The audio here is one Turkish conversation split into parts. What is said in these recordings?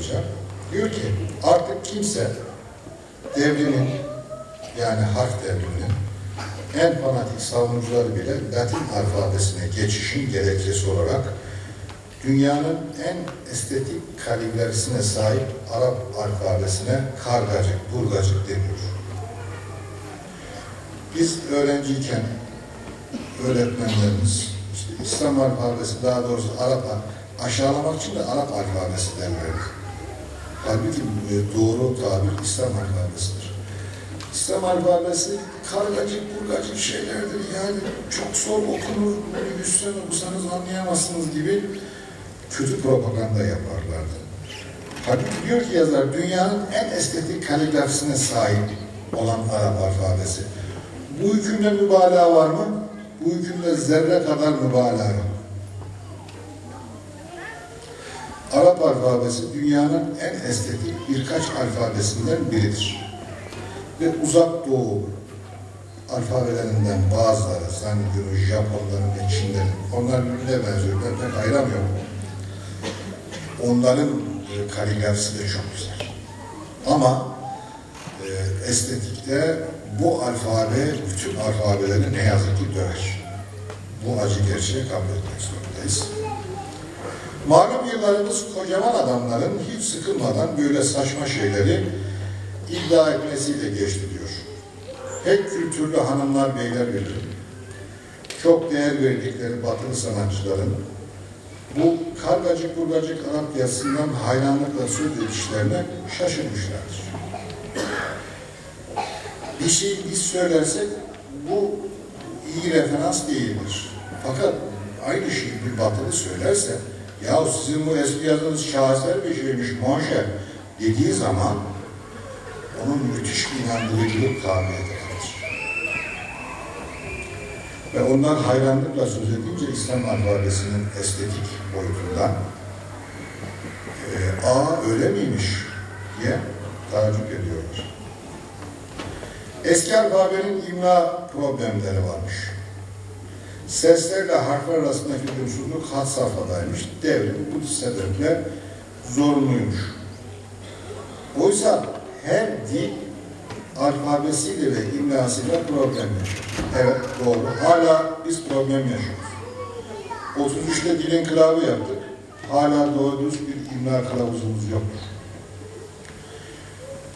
okuyacağım. Diyor ki artık kimse devrinin yani harf devriminin en fanatik savunucuları bile Latin alfabesine geçişin gerekçesi olarak dünyanın en estetik kaligrafisine sahip Arap alfabesine kargacık, burgacık deniyor. Biz öğrenciyken öğretmenlerimiz işte İslam alfabesi daha doğrusu Arap aşağılamak için de Arap alfabesi derlerdi. Halbuki e, doğru tabir İslam alfabesidir. İslam alfabesi kargacık burgacık şeylerdir. Yani çok zor okunur, minibüsten okusanız anlayamazsınız gibi kötü propaganda yaparlardı. Halbuki diyor ki yazar, dünyanın en estetik kaligrafisine sahip olan Arap alfabesi. Bu hükümde mübalağa var mı? Bu hükümde zerre kadar mübalağa yok. Arap alfabesi dünyanın en estetik birkaç alfabesinden biridir. Ve uzak doğu alfabelerinden bazıları, zannediyorum Japonların ve Çinlerin, onlar birbirine benziyor. Ben pek ayıramıyorum. Onların e, kaligrafisi de çok güzel. Ama e, estetikte bu alfabe bütün alfabeleri ne yazık ki döver. Bu acı gerçeği kabul etmek zorundayız. Malum yıllarımız kocaman adamların hiç sıkılmadan böyle saçma şeyleri iddia etmesiyle geçti diyor. Pek kültürlü hanımlar, beyler bilirim. Çok değer verdikleri batılı sanatçıların bu kargacık burgacık Arap yazısından hayranlıkla söz edişlerine şaşırmışlardır. Bir şey biz söylersek bu iyi referans değildir. Fakat aynı şeyi bir batılı söylerse ya sizin bu eski yazınız şaheser bir şeymiş monşer dediği zaman onun müthiş bir inandırıcılık kabiliyeti Ve onlar hayranlıkla söz edince İslam alfabesinin estetik boyutundan e, aa öyle miymiş diye tacip ediyorlar. Eski alfabenin imla problemleri varmış. Seslerle harfler arasındaki uyumsuzluk hat safhadaymış. Devrim bu sebeple zorunluymuş. Oysa her dil alfabesiyle ve imlasıyla problem yaşıyor. Evet doğru. Hala biz problem yaşıyoruz. 33'te dil inkılabı yaptık. Hala doğru düz bir imla kılavuzumuz yok.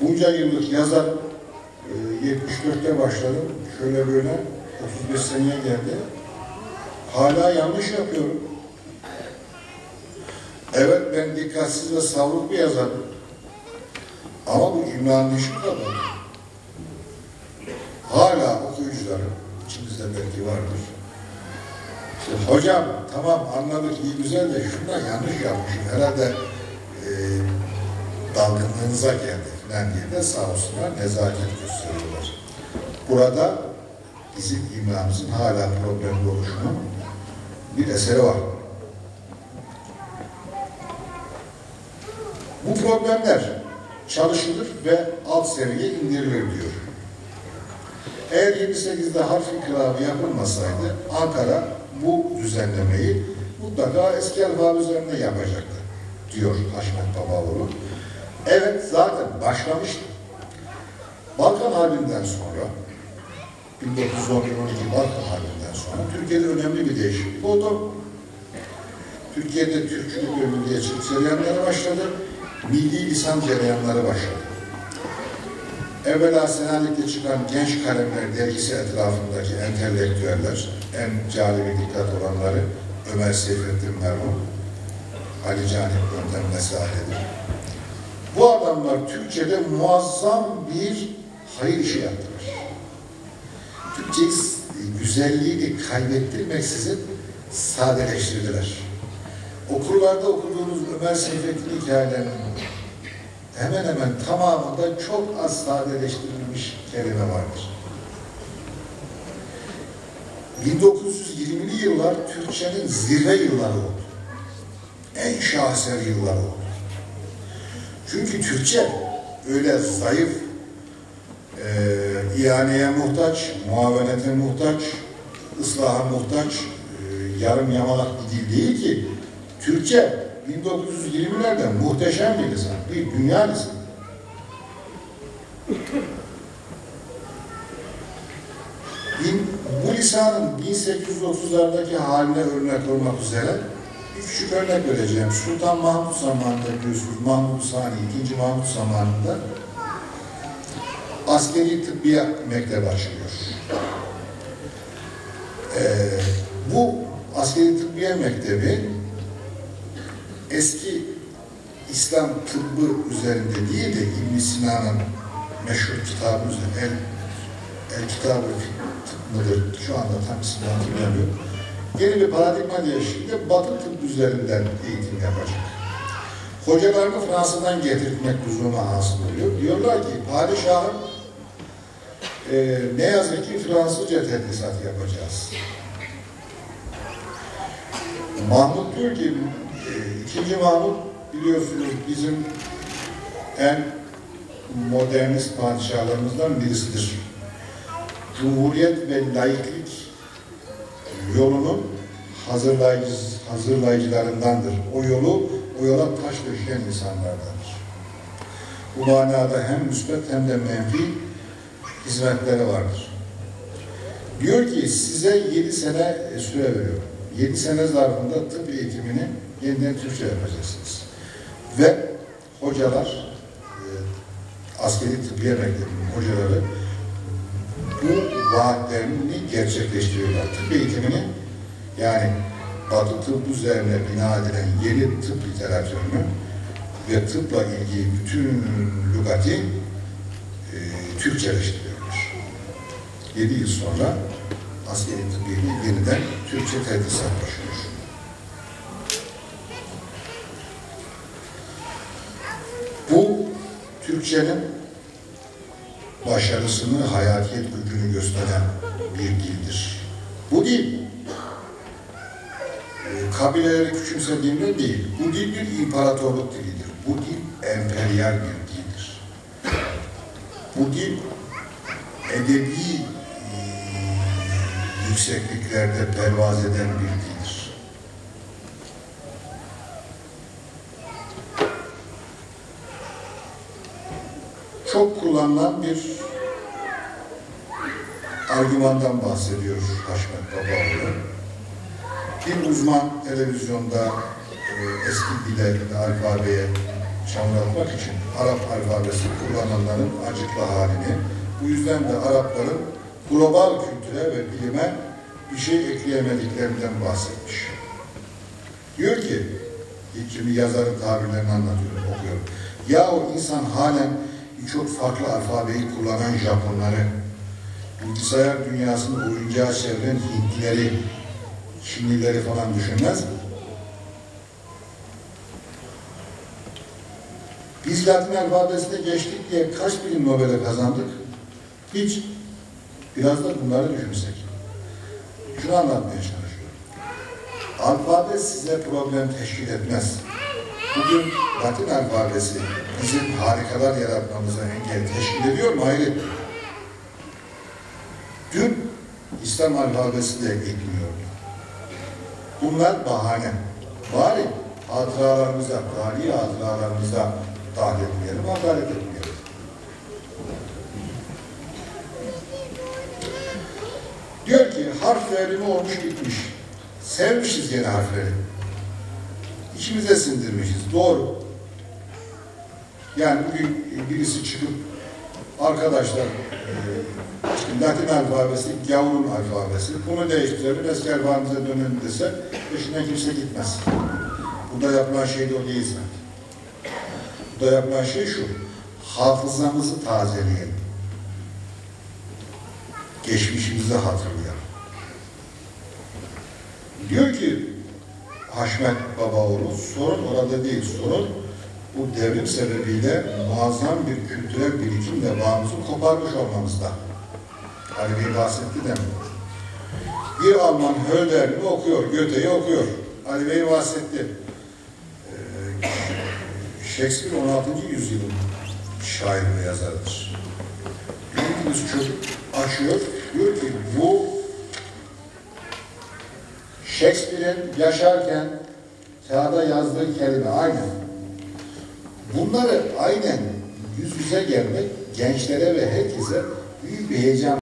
Bunca yıllık yazar e, 74'te başladım. Şöyle böyle 35 seneye geldi. Hala yanlış yapıyorum. Evet ben dikkatsiz ve savruk bir yazarım. Ama bu imlanın işi kadar. Hala okuyucularım, içimizde belki vardır. Hocam tamam anladık iyi güzel de şunda yanlış yapmışım. Herhalde e, dalgınlığınıza geldi falan diye de sağ olsunlar nezaket gösteriyorlar. Burada bizim imlamızın hala problemli oluşunun bir eseri var. Bu problemler çalışılır ve alt seviye indirilir diyor. Eğer 7-8'de harf inkılabı yapılmasaydı Ankara bu düzenlemeyi mutlaka eski alfabe üzerinde yapacaktı diyor Haşmet Babaoğlu. Evet zaten başlamıştı. Balkan Harbi'nden sonra 1912 Balkan Harbi'nden sonra Türkiye'de önemli bir değişiklik oldu. Türkiye'de Türkçülük ve milliyetçilik cereyanları başladı. Milli lisan cereyanları başladı. Evvela Selanik'te çıkan Genç Kalemler dergisi etrafındaki entelektüeller, en calibi dikkat olanları Ömer Seyfettin Merhum, Ali Cani Önden Mesadedir. Bu adamlar Türkçe'de muazzam bir hayır işi yaptılar. Türkçeyi güzelliğini kaybettirmeksizin sadeleştirdiler. Okullarda okuduğunuz Ömer Seyfettin hikayelerinin hemen hemen tamamında çok az sadeleştirilmiş kelime vardır. 1920'li yıllar Türkçenin zirve yılları oldu. En şaheser yılları oldu. Çünkü Türkçe öyle zayıf, e, ihaneye muhtaç, muavenete muhtaç, ıslaha muhtaç, e, yarım yamalak bir dil değil ki. Türkçe 1920'lerde muhteşem bir lisan, bir dünya lisanı. Bu lisanın 1830'lardaki haline örnek olmak üzere bir küçük örnek vereceğim. Sultan Mahmut zamanında biliyorsunuz, Mahmut Sani, 2. Mahmut zamanında askeri tıbbiye mektebi açılıyor. Ee, bu askeri tıbbiye mektebi eski İslam tıbbı üzerinde değil de İbn Sina'nın meşhur kitabı üzerinde el, el kitabı tıp mıdır? Şu anda tam ismini hatırlamıyorum. Yeni bir paradigma değişikliğinde batı tıp üzerinden eğitim yapacak. Hocalarını Fransa'dan getirtmek lüzuma hasıl oluyor. Diyorlar ki padişahın e, ne yazık ki Fransızca tedrisat yapacağız. Mahmut diyor ki, e, ikinci Mahmut biliyorsunuz bizim en modernist padişahlarımızdan birisidir. Cumhuriyet ve laiklik yolunun hazırlayıcı, hazırlayıcılarındandır. O yolu, o yola taş döşeyen insanlardandır. Bu manada hem müsbet hem de menfi hizmetleri vardır. Diyor ki size yedi sene süre veriyorum. Yedi sene zarfında tıp eğitimini yeniden Türkçe yapacaksınız. Ve hocalar, e, askeri tıbbiye mektebinin hocaları bu vaatlerini gerçekleştiriyorlar. Tıp eğitimini yani Batı tıp üzerine bina edilen yeni tıp literatürünü ve tıpla ilgili bütün lügati e, Türkçeleştiriyor. 7 yıl sonra askeri tıbbiyeyi yeniden Türkçe tedrisat başlıyor. Bu Türkçenin başarısını, hayatiyet gücünü gösteren bir dildir. Bu dil e, kabileleri küçümsediğimde değil, bu dil bir imparatorluk dilidir. Bu dil emperyal bir dildir. Bu dil edebi yüksekliklerde pervaz eden bir dildir. Çok kullanılan bir argümandan bahsediyor Haşmet Babaoğlu. Bir uzman televizyonda e, eski dile alfabeye çamurlatmak için Arap alfabesi kullananların acıklı halini, bu yüzden de Arapların global kültüre ve bilime bir şey ekleyemediklerinden bahsetmiş. Diyor ki, şimdi yazarın tabirlerini anlatıyorum, okuyorum. Ya o insan halen birçok farklı alfabeyi kullanan Japonları, bilgisayar dünyasını oyuncağa çeviren Hintlileri, Çinlileri falan düşünmez mi? Biz Latin alfabesine geçtik diye kaç bilim Nobel'e kazandık? Hiç. Biraz da bunları düşünsek. Şunu anlatmaya çalışıyorum. Alfabe size problem teşkil etmez. Bugün Latin alfabesi bizim harikalar yaratmamıza engel teşkil ediyor mu? Hayır etmiyor. Dün İslam alfabesi de etmiyordu. Bunlar bahane. Bari hatıralarımıza, tarihi hatıralarımıza dahil etmeyelim, hakaret etmeyelim. Diyor ki harf verimi olmuş gitmiş. Sevmişiz yeni harfleri. İçimize sindirmişiz. Doğru. Yani bugün birisi çıkıp arkadaşlar e, Latin alfabesi, gavurun alfabesi. Bunu değiştirelim, eski alfabemize dönelim dese peşinden kimse gitmez. Burada yapılan şey de o değil zaten. Burada yapılan şey şu, hafızamızı tazeleyelim. Geçmişimizi hatırlayalım. Diyor ki Haşmet Babaoğlu, sorun orada değil, sorun bu devrim sebebiyle muazzam bir kültürel birikimle bağımızı koparmış olmamızda. Ali Bey bahsetti de? Bir Alman Hölderlin'i okuyor, Goethe'yi okuyor. Ali Bey bahsetti. Ee, Shakespeare 16. yüzyılın şair ve yazarıdır. Bir çocuk açıyor, diyor ki bu Shakespeare'in yaşarken Kağıda yazdığı kelime aynı. Bunları aynen yüz yüze gelmek gençlere ve herkese büyük bir heyecan